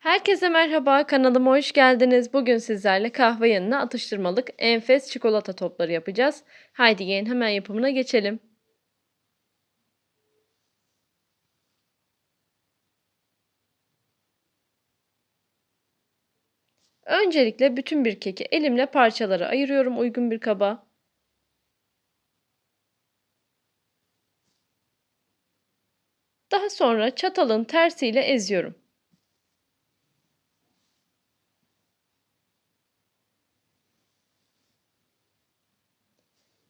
Herkese merhaba, kanalıma hoş geldiniz. Bugün sizlerle kahve yanına atıştırmalık enfes çikolata topları yapacağız. Haydi gelin hemen yapımına geçelim. Öncelikle bütün bir keki elimle parçalara ayırıyorum uygun bir kaba. Daha sonra çatalın tersiyle eziyorum.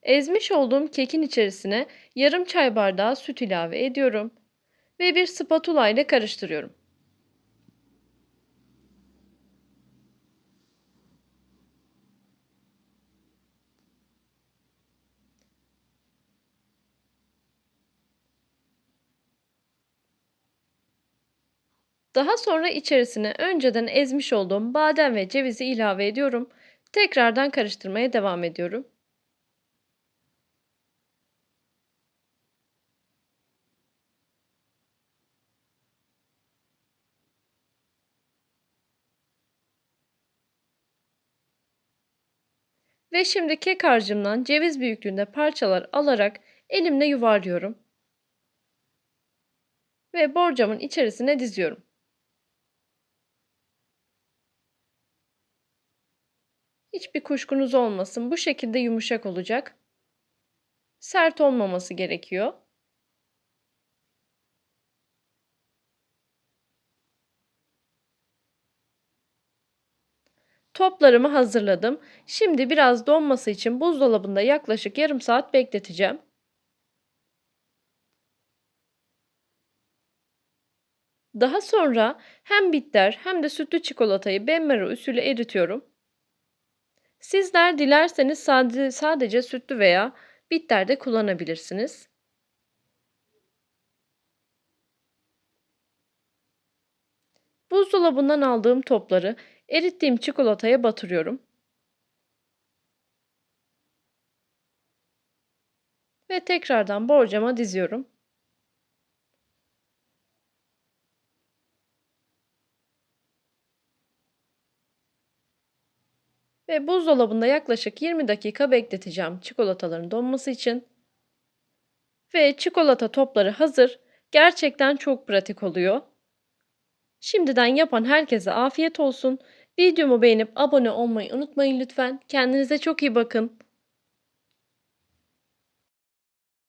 Ezmiş olduğum kekin içerisine yarım çay bardağı süt ilave ediyorum ve bir spatula ile karıştırıyorum. Daha sonra içerisine önceden ezmiş olduğum badem ve cevizi ilave ediyorum. Tekrardan karıştırmaya devam ediyorum. Ve şimdi kek harcımdan ceviz büyüklüğünde parçalar alarak elimle yuvarlıyorum. Ve borcamın içerisine diziyorum. Hiçbir kuşkunuz olmasın. Bu şekilde yumuşak olacak. Sert olmaması gerekiyor. Toplarımı hazırladım. Şimdi biraz donması için buzdolabında yaklaşık yarım saat bekleteceğim. Daha sonra hem bitter hem de sütlü çikolatayı benmari usulü eritiyorum. Sizler dilerseniz sadece, sadece sütlü veya bitter de kullanabilirsiniz. Buzdolabından aldığım topları erittiğim çikolataya batırıyorum. Ve tekrardan borcama diziyorum. Ve buzdolabında yaklaşık 20 dakika bekleteceğim çikolataların donması için. Ve çikolata topları hazır. Gerçekten çok pratik oluyor. Şimdiden yapan herkese afiyet olsun. Videomu beğenip abone olmayı unutmayın lütfen. Kendinize çok iyi bakın.